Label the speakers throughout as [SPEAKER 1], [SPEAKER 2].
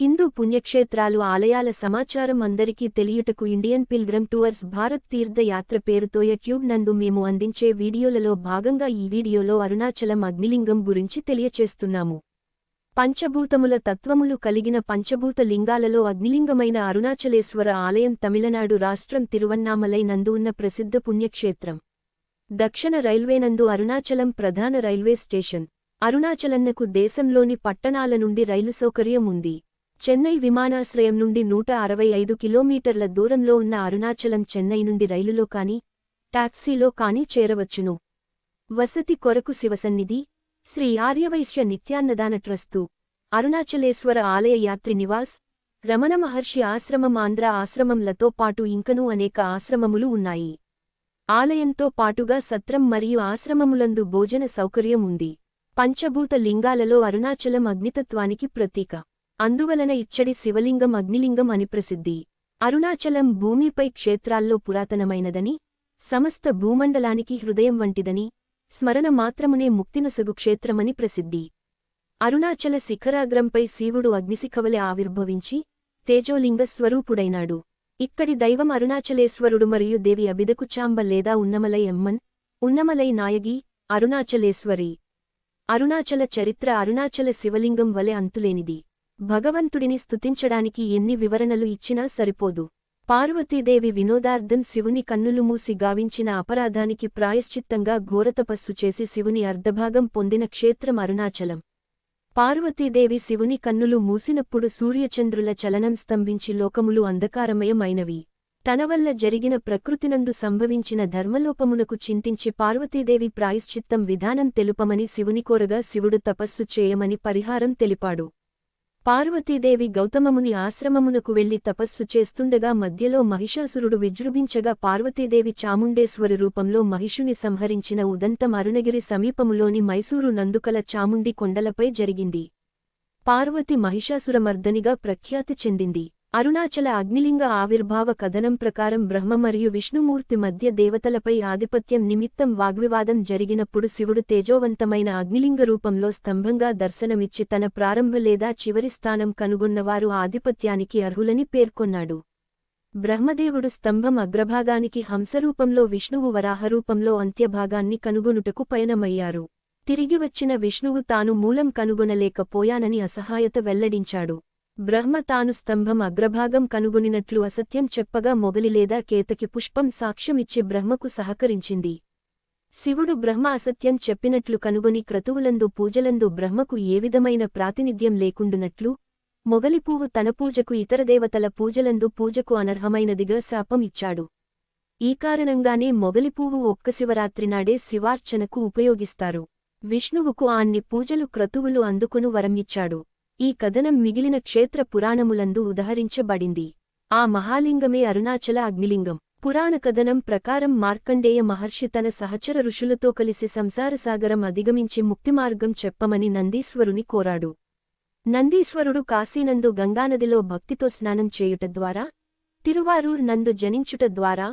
[SPEAKER 1] హిందూ పుణ్యక్షేత్రాలు ఆలయాల సమాచారం అందరికీ తెలియుటకు Indian pilgrim tours Bharat Tirthayatra పేరుతో యూట్యూబ్ నందు మేము అందించే వీడియోలలో భాగంగా ఈ వీడియోలో అరుణాచలం అగ్నిలింగం గురించి తెలియచేస్తున్నాము. పంచభూతముల తత్వములు కలిగిన పంచభూత లింగాలలో అగ్నిలింగమైన అరుణాచలేశ్వర ఆలయం తమిళనాడు రాష్ట్రం తిరువన్నామలై నందు ఉన్న ప్రసిద్ధ పుణ్యక్షేత్రం. దక్షిణ రైల్వేనందు అరుణాచలం ప్రధాన రైల్వే స్టేషన్. అరుణాచలన్నకు దేశంలోని పట్టణాల నుండి రైలు సౌకర్యం ఉంది. చెన్నై విమానాశ్రయం నుండి నూట అరవై ఐదు కిలోమీటర్ల దూరంలో ఉన్న అరుణాచలం చెన్నై నుండి రైలులో కాని టాక్సీలో కాని చేరవచ్చును. వసతి కొరకు శివసన్నిధి శ్రీ ఆర్యవైశ్య నిత్యాన్నదాన ట్రస్టు అరుణాచలేశ్వర ఆలయ యాత్రి నివాస్ రమణ మహర్షి ఆశ్రమం ఆంధ్ర ఆశ్రమంలతో పాటు ఇంకనూ అనేక ఆశ్రమములు ఉన్నాయి. ఆలయంతో పాటుగా సత్రం మరియు ఆశ్రమములందు భోజన సౌకర్యం ఉంది. పంచభూత లింగాలలో అరుణాచలం అగ్నితత్వానికి ప్రతీక. అందువలన ఇచ్చడి శివలింగం అగ్నిలింగం అని ప్రసిద్ధి. అరుణాచలం భూమిపై క్షేత్రాల్లో పురాతనమైనదని సమస్త భూమండలానికి హృదయం వంటిదని స్మరణ మాత్రమునే ముక్తినసగు క్షేత్రమని ప్రసిద్ధి. అరుణాచల శిఖరాగ్రంపై శివుడు అగ్నిశిఖవలె ఆవిర్భవించి తేజోలింగ స్వరూపుడైనాడు. ఇక్కడి దైవం అరుణాచలేశ్వరుడు మరియు దేవి అబిదకుచాంబ లేదా ఉన్నమలై ఎమ్మన్ ఉన్నమలై నాయగి అరుణాచలేశ్వరి. అరుణాచల చరిత్ర అరుణాచల శివలింగం వలె అంతులేనిది. భగవంతుడిని స్తుతించడానికి ఎన్ని వివరణలు ఇచ్చినా సరిపోదు. పార్వతీదేవి వినోదార్థం శివుని కన్నులు మూసి గావించిన అపరాధానికి ప్రాయశ్చిత్తంగా ఘోరతపస్సు చేసి శివుని అర్ధభాగం పొందిన క్షేత్రం అరుణాచలం. పార్వతీదేవి శివుని కన్నులు మూసినప్పుడు సూర్యచంద్రుల చలనం స్తంభించి లోకములు అంధకారమయమైనవి. తన వల్ల జరిగిన ప్రకృతినందు సంభవించిన ధర్మలోపమునకు చింతించి పార్వతీదేవి ప్రాయశ్చిత్తం విధానం తెలుపమని శివుని కోరగా శివుడు తపస్సు చేయమని పరిహారం తెలిపాడు. పార్వతీదేవి గౌతమముని ఆశ్రమమునకు వెళ్ళి తపస్సు చేస్తుండగా మధ్యలో మహిషాసురుడు విజృంభించగా పార్వతీదేవి చాముండేశ్వరి రూపంలో మహిషుని సంహరించిన ఉదంతం అరుణగిరి సమీపములోని మైసూరు నందుకల చాముండి కొండలపై జరిగింది. పార్వతి మహిషాసురమర్దనిగా ప్రఖ్యాతి చెందింది. అరుణాచల అగ్నిలింగ ఆవిర్భావ కథనం ప్రకారం బ్రహ్మ మరియు విష్ణుమూర్తి మధ్య దేవతలపై ఆధిపత్యం నిమిత్తం వాగ్వివాదం జరిగినప్పుడు శివుడు తేజోవంతమైన అగ్నిలింగ రూపంలో స్తంభంగా దర్శనమిచ్చి తన ప్రారంభ లేదా చివరి స్థానం కనుగొన్నవారు ఆధిపత్యానికి అర్హులని పేర్కొన్నాడు. బ్రహ్మదేవుడు స్తంభం అగ్రభాగానికి హంసరూపంలో విష్ణువు వరాహరూపంలో అంత్యభాగాన్ని కనుగొనుటకు పయనమయ్యారు. తిరిగి వచ్చిన విష్ణువు తాను మూలం కనుగొనలేకపోయానని అసహాయత వెల్లడించాడు. బ్రహ్మ తాను స్తంభం అగ్రభాగం కనుగొనినట్లు అసత్యం చెప్పగా మొగలి లేదా కేతకి పుష్పం సాక్ష్యమిచ్చి బ్రహ్మకు సహకరించింది. శివుడు బ్రహ్మ అసత్యం చెప్పినట్లు కనుగొని క్రతువులందు పూజలందు బ్రహ్మకు ఏ విధమైన ప్రాతినిధ్యం లేకుండునట్లు మొగలిపూవు తన పూజకు ఇతర దేవతల పూజలందు పూజకు అనర్హమైనదిగా శాపం ఇచ్చాడు. ఈ కారణంగానే మొగలిపూవు ఒక్క శివరాత్రినాడే శివార్చనకు ఉపయోగిస్తారు. విష్ణువుకు ఆన్ని పూజలు క్రతువులు అందుకును వరమిచ్చాడు. ఈ కథనం మిగిలిన క్షేత్ర పురాణములందు ఉదహరించబడింది. ఆ మహాలింగమే అరుణాచల అగ్నిలింగం. పురాణ కథనం ప్రకారం మార్కండేయ మహర్షి తన సహచర ఋషులతో కలిసి సంసారసాగరం అధిగమించి ముక్తిమార్గం చెప్పమని నందీశ్వరుని కోరాడు. నందీశ్వరుడు కాశీనందు గంగానదిలో భక్తితో స్నానం చేయుట ద్వారా తిరువారూర్ నందు జనించుట ద్వారా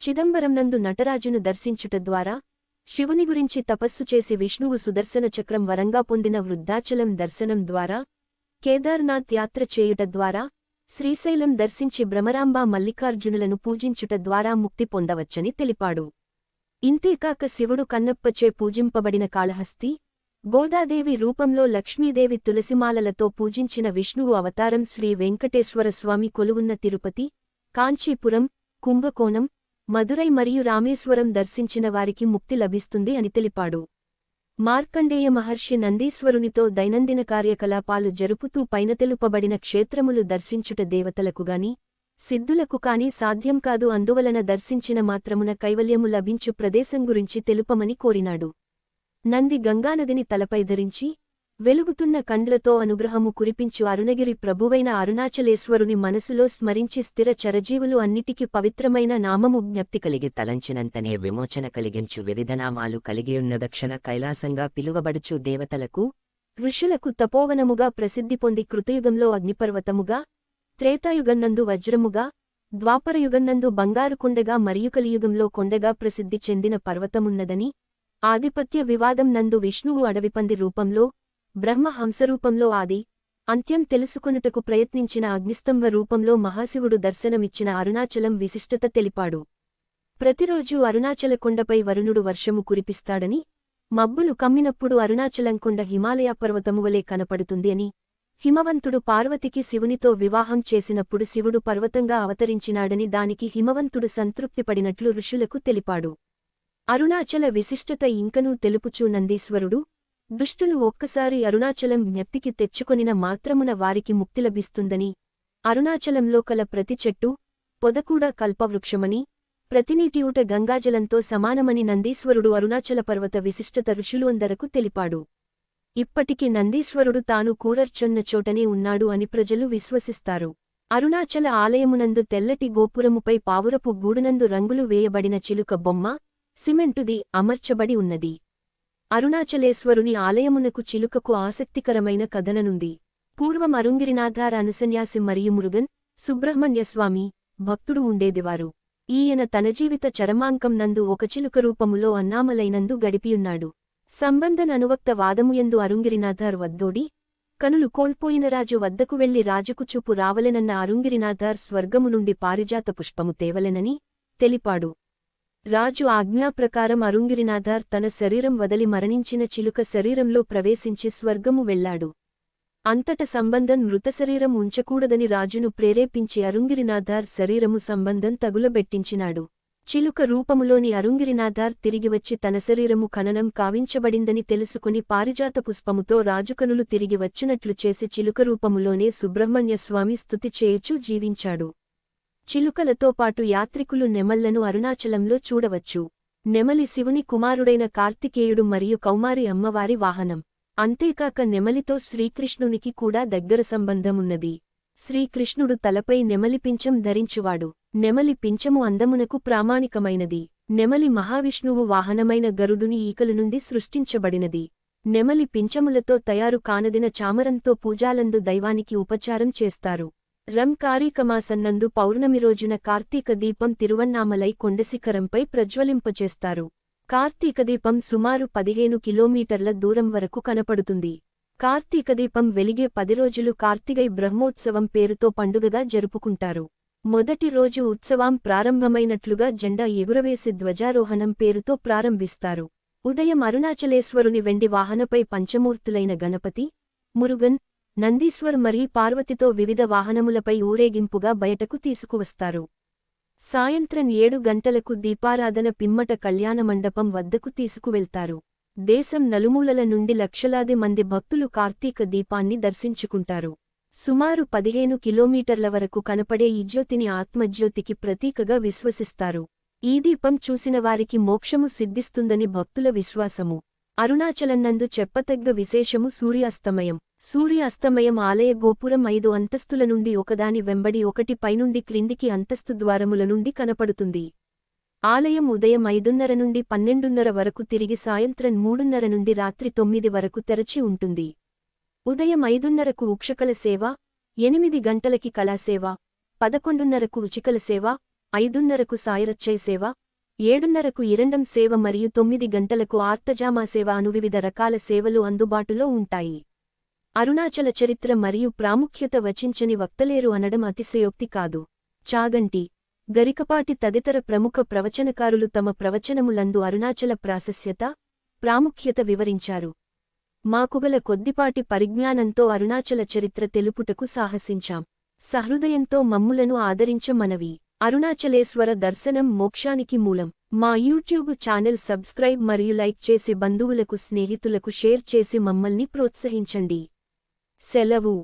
[SPEAKER 1] చిదంబరం నందు నటరాజును దర్శించుట ద్వారా శివుని గురించి తపస్సు చేసి విష్ణువు సుదర్శన చక్రం వరంగా పొందిన వృద్ధాచలం దర్శనం ద్వారా కేదార్నాథ్ యాత్ర చేయుట ద్వారా శ్రీశైలం దర్శించి భ్రమరాంబ మల్లికార్జునులను పూజించుట ద్వారా ముక్తి పొందవచ్చని తెలిపాడు. ఇంతేకాక శివుడు కన్నప్పచే పూజింపబడిన కాళహస్తి గోదాదేవి రూపంలో లక్ష్మీదేవి తులసిమాలలతో పూజించిన విష్ణువు అవతారం శ్రీ వెంకటేశ్వర స్వామి కొలువున్న తిరుపతి కాంచీపురం కుంభకోణం మదురై మరియు రామేశ్వరం దర్శించిన వారికి ముక్తి లభిస్తుంది అని తెలిపాడు. మార్కండేయ మహర్షి నందీశ్వరునితో దైనందిన కార్యకలాపాలు జరుపుతూ పైన తెలుపబడిన క్షేత్రములు దర్శించుట దేవతలకుగాని సిద్ధులకు కాని సాధ్యం కాదు. అందువలన దర్శించిన మాత్రమున కైవల్యము లభించు ప్రదేశం గురించి తెలుపమని కోరినాడు. నంది గంగానదిని తలపై ధరించి వెలుగుతున్న కండ్లతో అనుగ్రహము కురిపించు అరుణగిరి ప్రభువైన అరుణాచలేశ్వరుని మనసులో స్మరించి స్థిర చరజీవులు అన్నిటికీ పవిత్రమైన నామము జ్ఞప్తి
[SPEAKER 2] కలిగి తలంచినంతనే విమోచన కలిగించు వివిధనామాలు కలిగియున్న దక్షిణ కైలాసంగా పిలువబడుచు దేవతలకు
[SPEAKER 1] ఋషులకు తపోవనముగా ప్రసిద్ధి పొంది కృతయుగంలో అగ్నిపర్వతముగా త్రేతాయుగన్నందు వజ్రముగా ద్వాపరయుగన్నందు బంగారు కొండగా మరియు కలియుగంలో కొండగా ప్రసిద్ధి చెందిన పర్వతమున్నదని ఆధిపత్య వివాదం నందు విష్ణువు అడవిపంది రూపంలో బ్రహ్మ హంసరూపంలో ఆది అంత్యం తెలుసుకొనుటకు ప్రయత్నించిన అగ్నిస్తంభ రూపంలో మహాశివుడు దర్శనమిచ్చిన అరుణాచలం విశిష్టత తెలిపాడు. ప్రతిరోజూ అరుణాచల కొండపై వరుణుడు వర్షము కురిపిస్తాడని మబ్బులు కమ్మినప్పుడు అరుణాచలం కొండ హిమాలయ పర్వతము వలె కనపడుతుంది అని హిమవంతుడు పార్వతికి శివునితో వివాహం చేసినప్పుడు శివుడు పర్వతంగా అవతరించినాడని దానికి హిమవంతుడు సంతృప్తిపడినట్లు ఋషులకు తెలిపాడు. అరుణాచల విశిష్టత ఇంకనూ తెలుపుచూ నందీశ్వరుడు దుష్టులు ఒక్కసారి అరుణాచలం జ్ఞప్తికి తెచ్చుకొనిన మాత్రమున వారికి ముక్తి లభిస్తుందని అరుణాచలంలో కల ప్రతి చెట్టు పొదకూడా కల్పవృక్షమని ప్రతినీటియూట గంగాజలంతో సమానమని నందీశ్వరుడు అరుణాచల పర్వత విశిష్టత ఋషులుందరకు తెలిపాడు. ఇప్పటికి నందీశ్వరుడు తాను కూరర్చొన్న చోటనే ఉన్నాడు అని ప్రజలు విశ్వసిస్తారు. అరుణాచల ఆలయమునందు తెల్లటి గోపురముపై పావురపు గూడునందు రంగులు వేయబడిన చిలుక బొమ్మ సిమెంటుది అమర్చబడి ఉన్నది. అరుణాచలేశ్వరుని ఆలయమునకు చిలుకకు ఆసక్తికరమైన కథననుంది. పూర్వం అరుంగిరినాథార అనుసన్యాసి మరియు మురుగన్ సుబ్రహ్మణ్యస్వామి భక్తుడు ఉండేదివారు. ఈయన తన జీవిత చరమాంకం నందు ఒక చిలుక రూపములో అన్నామలైనందు గడిపియున్నాడు. సంబంధన్ అనువక్త వాదముయందు అరుంగిరినాథార్ వద్దోడి కనులు కోల్పోయిన రాజు వద్దకు వెళ్ళి రాజుకు చూపు రావలెనన్న అరుంగిరినాథార్ స్వర్గము నుండి పారిజాత పుష్పము తేవలెనని తెలిపాడు. రాజు ఆజ్ఞాప్రకారం అరుంగిరినాథార్ తన శరీరం వదలి మరణించిన చిలుక శరీరంలో ప్రవేశించి స్వర్గము వెళ్ళాడు అంతట సంబంధం మృతశరీరం ఉంచకూడదని రాజును ప్రేరేపించి అరుంగిరినాథార్ శరీరము సంబంధం తగులబెట్టించినాడు. చిలుక రూపములోని అరుంగిరినాథార్ తిరిగివచ్చి తన శరీరము ఖననం కావించబడిందని తెలుసుకుని పారిజాత పుష్పముతో రాజుకనులు తిరిగి వచ్చినట్లు చేసి చిలుక రూపములోనే సుబ్రహ్మణ్యస్వామి స్థుతి చేయుచూ జీవించాడు. చిలుకలతో పాటు యాత్రికులు నెమళ్ళను అరుణాచలంలో చూడవచ్చు. నెమలి శివుని కుమారుడైన కార్తికేయుడు మరియు కౌమారి అమ్మవారి వాహనం. అంతేకాక నెమలితో శ్రీకృష్ణునికి కూడా దగ్గర సంబంధమున్నది. శ్రీకృష్ణుడు తలపై నెమలి పించం ధరించువాడు. నెమలి పించము అందమునకు ప్రామాణికమైనది. నెమలి మహావిష్ణువు వాహనమైన గరుడుని ఈకల నుండి సృష్టించబడినది. నెమలి పించములతో తయారు కానదిన చామరంతో పూజాలందు దైవానికి ఉపచారం చేస్తారు. రం కారీకమాసన్నందు పౌర్ణమి రోజున కార్తీక దీపం తిరువన్నామలై కొండశిఖరంపై ప్రజ్వలింపచేస్తారు. కార్తీక దీపం సుమారు పదిహేను కిలోమీటర్ల దూరం వరకు కనపడుతుంది. కార్తీక దీపం వెలిగే పది రోజులు కార్తిగై బ్రహ్మోత్సవం పేరుతో పండుగగా జరుపుకుంటారు. మొదటి రోజు ఉత్సవం ప్రారంభమైనట్లుగా జెండా ఎగురవేసి ధ్వజారోహణం పేరుతో ప్రారంభిస్తారు. ఉదయం అరుణాచలేశ్వరుని వెండి వాహనపై పంచమూర్తులైన గణపతి మురుగన్ నందీశ్వర్ మరియు పార్వతితో వివిధ వాహనములపై ఊరేగింపుగా బయటకు తీసుకువస్తారు. సాయంత్రం ఏడు గంటలకు దీపారాధన పిమ్మట కళ్యాణ మండపం వద్దకు తీసుకువెళ్తారు. దేశం నలుమూలల నుండి లక్షలాది మంది భక్తులు కార్తీక దీపాన్ని దర్శించుకుంటారు. సుమారు పదిహేను కిలోమీటర్ల వరకు కనపడే ఈ జ్యోతిని ఆత్మజ్యోతికి ప్రతీకగా విశ్వసిస్తారు. ఈ దీపం చూసిన వారికి మోక్షము సిద్ధిస్తుందని భక్తుల విశ్వాసము. అరుణాచలన్నందు చెప్పతగ్గ విశేషము సూర్యాస్తమయం. సూర్యాస్తమయం ఆలయ గోపురం ఐదు అంతస్తుల నుండి ఒకదాని వెంబడి ఒకటి పైనుండి క్రిందికి అంతస్తు ద్వారముల నుండి కనపడుతుంది. ఆలయం ఉదయం ఐదున్నర నుండి పన్నెండున్నర వరకు తిరిగి సాయంత్రం మూడున్నర నుండి రాత్రి తొమ్మిది వరకు తెరచి ఉంటుంది. ఉదయం ఐదున్నరకు ఉక్షకల సేవ ఎనిమిది గంటలకి కళాసేవ పదకొండున్నరకు రుచికల సేవ ఐదున్నరకు సాయరచ్చయ్ సేవ ఏడున్నరకు ఇరండం సేవ మరియు తొమ్మిది గంటలకు ఆర్తజామా సేవ అను వివిధ రకాల సేవలు అందుబాటులో ఉంటాయి. అరుణాచల చరిత్ర మరియు ప్రాముఖ్యత వచించని వక్తలేరు అనడం అతిశయోక్తి కాదు. చాగంటి గరికపాటి తదితర ప్రముఖ ప్రవచనకారులు తమ ప్రవచనములందు అరుణాచల ప్రాశస్యత ప్రాముఖ్యత వివరించారు. మాకుగల కొద్దిపాటి పరిజ్ఞానంతో అరుణాచల చరిత్ర తెలుపుటకు సాహసించాం. సహృదయంతో మమ్ములను ఆదరించమనవి అరుణాచలేశ్వర దర్శనం మోక్షానికి మూలం. మా యూట్యూబ్ ఛానల్ సబ్స్క్రైబ్ మరియు లైక్ చేసి బంధువులకు స్నేహితులకు షేర్ చేసి మమ్మల్ని ప్రోత్సహించండి. సెలవు.